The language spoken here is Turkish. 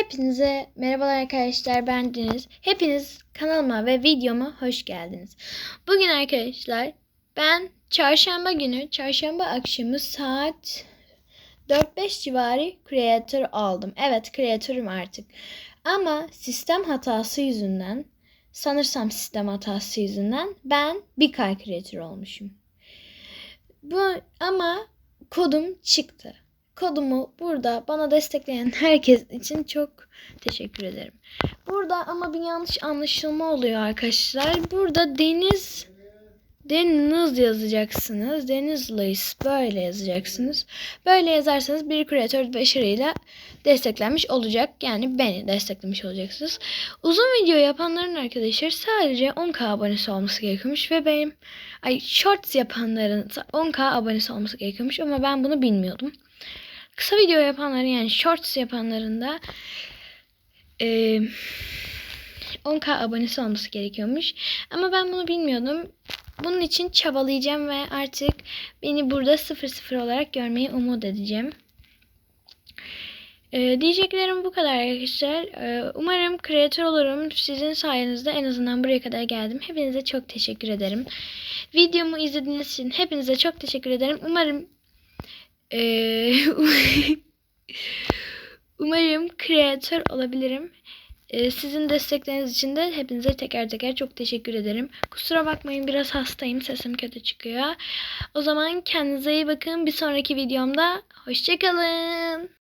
Hepinize merhabalar arkadaşlar ben Deniz. Hepiniz kanalıma ve videoma hoş geldiniz. Bugün arkadaşlar ben çarşamba günü, çarşamba akşamı saat 4-5 civarı creator aldım. Evet creatörüm artık. Ama sistem hatası yüzünden, sanırsam sistem hatası yüzünden ben bir kay creator olmuşum. Bu ama kodum çıktı. Kodumu burada bana destekleyen herkes için çok teşekkür ederim. Burada ama bir yanlış anlaşılma oluyor arkadaşlar. Burada Deniz Deniz yazacaksınız. Deniz Luis böyle yazacaksınız. Böyle yazarsanız bir kreatör başarıyla desteklenmiş olacak. Yani beni desteklemiş olacaksınız. Uzun video yapanların arkadaşlar sadece 10k abonesi olması gerekiyormuş ve benim ay shorts yapanların 10k abonesi olması gerekiyormuş ama ben bunu bilmiyordum. Kısa video yapanların yani shorts yapanların da e, 10k abonesi olması gerekiyormuş. Ama ben bunu bilmiyordum. Bunun için çabalayacağım ve artık beni burada 00 olarak görmeyi umut edeceğim. Ee, diyeceklerim bu kadar arkadaşlar. Ee, umarım kreatör olurum. Sizin sayenizde en azından buraya kadar geldim. Hepinize çok teşekkür ederim. Videomu izlediğiniz için hepinize çok teşekkür ederim. Umarım umarım kreatör olabilirim. Sizin destekleriniz için de hepinize teker teker çok teşekkür ederim. Kusura bakmayın biraz hastayım. Sesim kötü çıkıyor. O zaman kendinize iyi bakın. Bir sonraki videomda hoşçakalın.